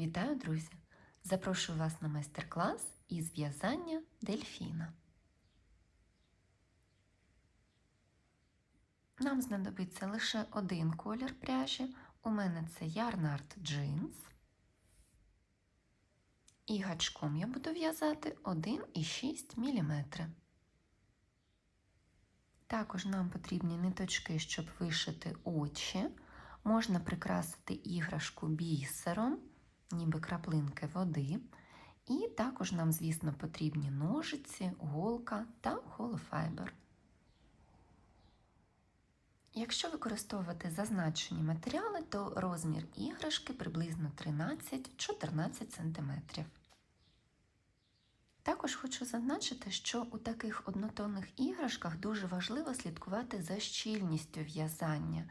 Вітаю, друзі! Запрошую вас на майстер-клас із в'язання дельфіна. Нам знадобиться лише один колір пряжі. У мене це Yarnart Jeans. І гачком я буду в'язати 1,6 мм. Також нам потрібні ниточки, щоб вишити очі. Можна прикрасити іграшку бісером, ніби краплинки води. І також нам, звісно, потрібні ножиці, голка та холофайбер. Якщо використовувати зазначені матеріали, то розмір іграшки приблизно 13-14 см. Також хочу зазначити, що у таких однотонних іграшках дуже важливо слідкувати за щільністю в'язання.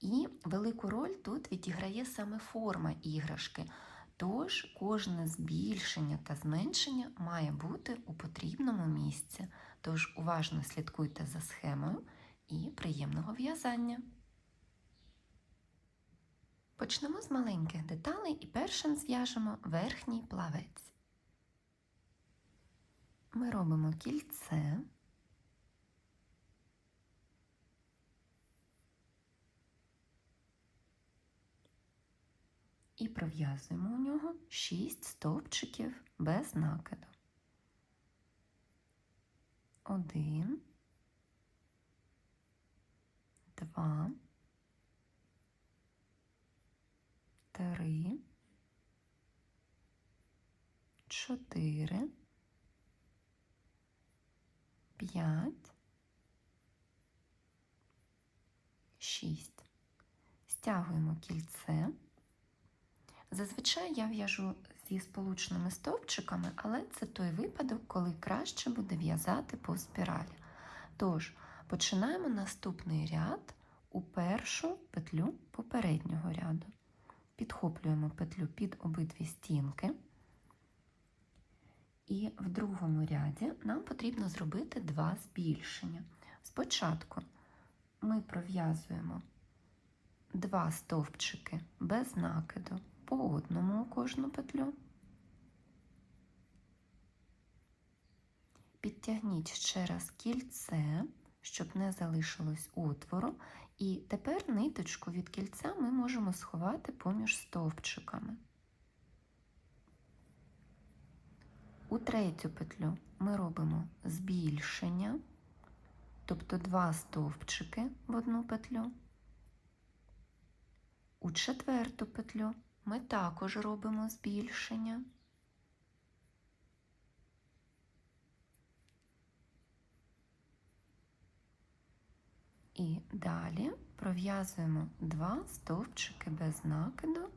І велику роль тут відіграє саме форма іграшки. Тож кожне збільшення та зменшення має бути у потрібному місці. Тож уважно слідкуйте за схемою і приємного в'язання. Почнемо з маленьких деталей і першим зв'яжемо верхній плавець. Ми робимо кільце. І пров'язуємо у нього 6 стовпчиків без накиду. Один, два, три, чотири, п'ять, шість. Стягуємо кільце. Зазвичай я в'яжу зі сполучними стовпчиками, але це той випадок, коли краще буде в'язати по спіралі. Тож, починаємо наступний ряд у першу петлю попереднього ряду. Підхоплюємо петлю під обидві стінки. І в другому ряді нам потрібно зробити два збільшення. Спочатку ми пров'язуємо два стовпчики без накиду по одному кожну петлю. Підтягніть ще раз кільце, щоб не залишилось отвору, і тепер ниточку від кільця ми можемо сховати поміж стовпчиками. У третю петлю ми робимо збільшення, тобто два стовпчики в одну петлю. У четверту петлю ми також робимо збільшення. І далі пров'язуємо два стовпчики без накиду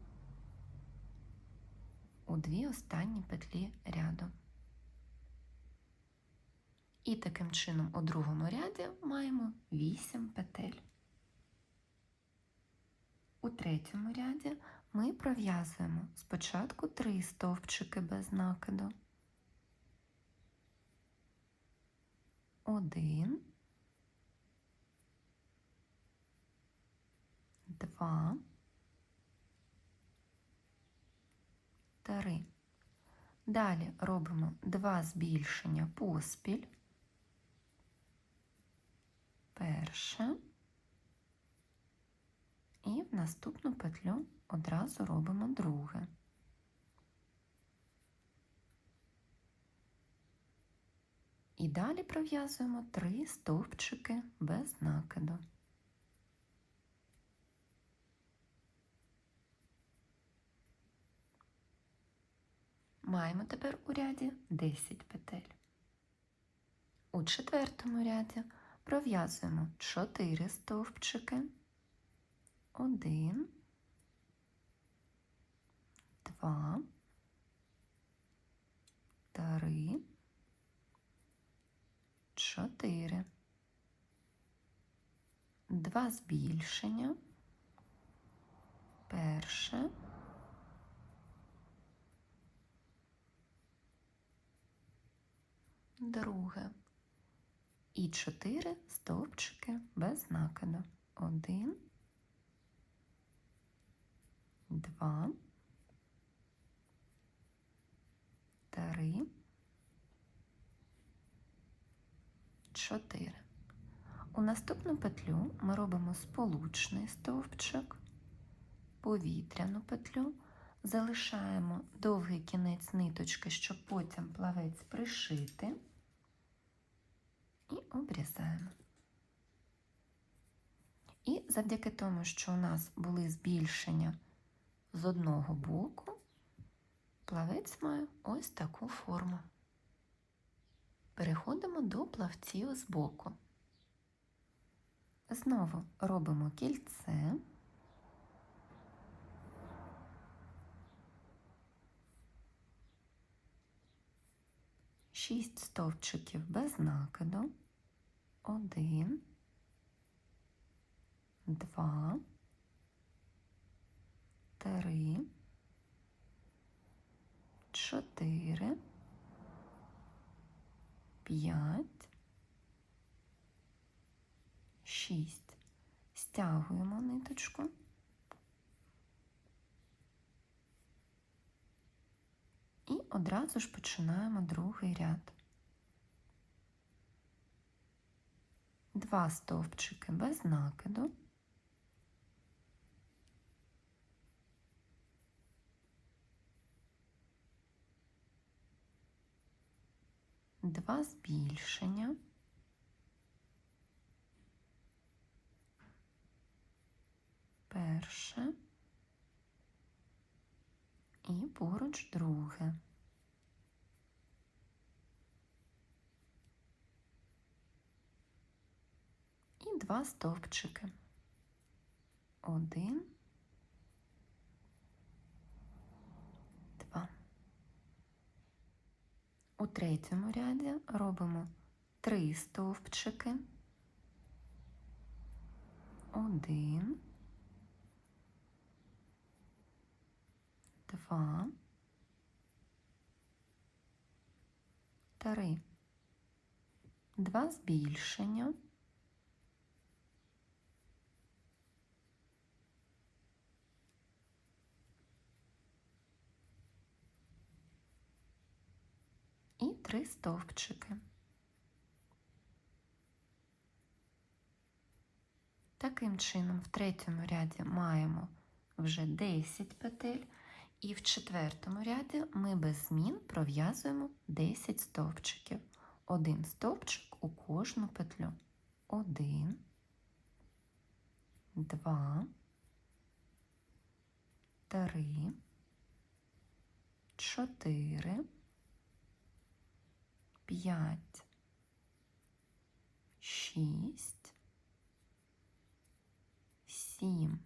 у дві останні петлі ряду. І таким чином у другому ряді маємо 8 петель. У третьому ряді ми пров'язуємо спочатку 3 стовпчики без накиду. Один, два, три. Далі робимо два збільшення поспіль. Перше. І в наступну петлю одразу робимо друге. І далі пров'язуємо три стовпчики без накиду. Маємо тепер у ряді 10 петель. У четвертому ряді пров'язуємо 4 стовпчики. Один, два, три, чотири. Два збільшення. Перше. Друге. І чотири стовпчики без накиду. Один. два, три, чотири. У наступну петлю ми робимо сполучний стовпчик, повітряну петлю, залишаємо довгий кінець ниточки, щоб потім плавець пришити, і обрізаємо. І завдяки тому, що у нас були збільшення з одного боку, плавець має ось таку форму. Переходимо до плавців з боку. Знову робимо кільце. Шість стовпчиків без накиду. Один, два, три, чотири, п'ять, шість. Стягуємо ниточку. І одразу ж починаємо другий ряд. Два стовпчики без накиду. Два збільшення. Перше і поруч друге. І два стовпчики. Один, два. У третьому ряді робимо три стовпчики. Один, два, три. Два збільшення. Три стовпчики. Таким чином, в третьому ряді маємо вже 10 петель, і в четвертому ряді ми без змін пров'язуємо 10 стовпчиків. Один стовпчик у кожну петлю. Один, два, три, чотири, п'ять, шість, сім,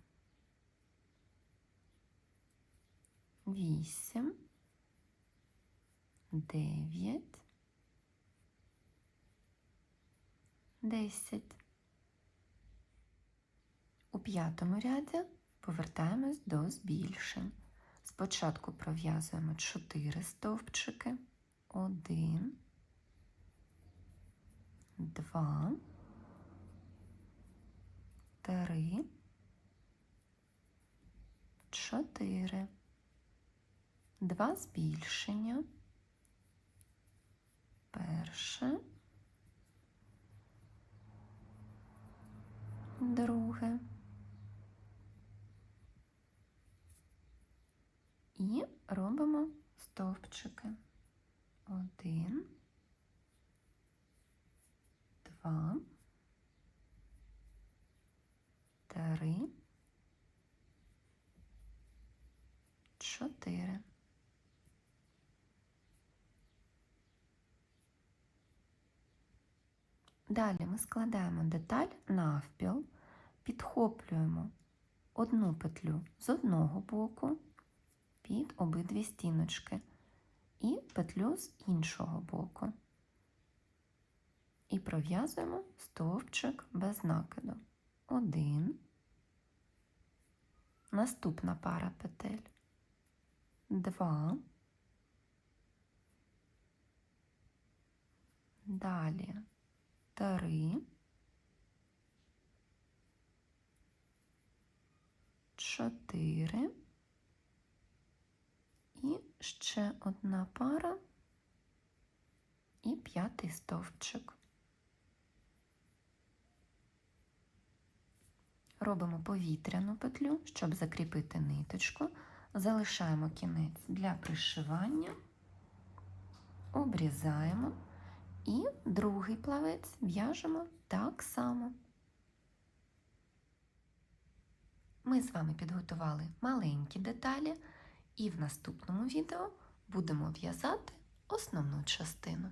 вісім, дев'ять, десять. У п'ятому ряді повертаємось до збільшень. Спочатку пров'язуємо 4 стовпчики. Один, два, три, чотири. Два збільшення. Перше. Друге. І робимо стовпчики. Один, два, три, чотири. Далі ми складаємо деталь навпіл, підхоплюємо одну петлю з одного боку під обидві стіночки і петлю з іншого боку. І пров'язуємо стовпчик без накиду. Один. Наступна пара петель. Два. Далі три. Чотири. І ще одна пара і п'ятий стовпчик. Робимо повітряну петлю, щоб закріпити ниточку, залишаємо кінець для пришивання, обрізаємо і другий плавець в'яжемо так само. Ми з вами підготували маленькі деталі, і в наступному відео будемо в'язати основну частину.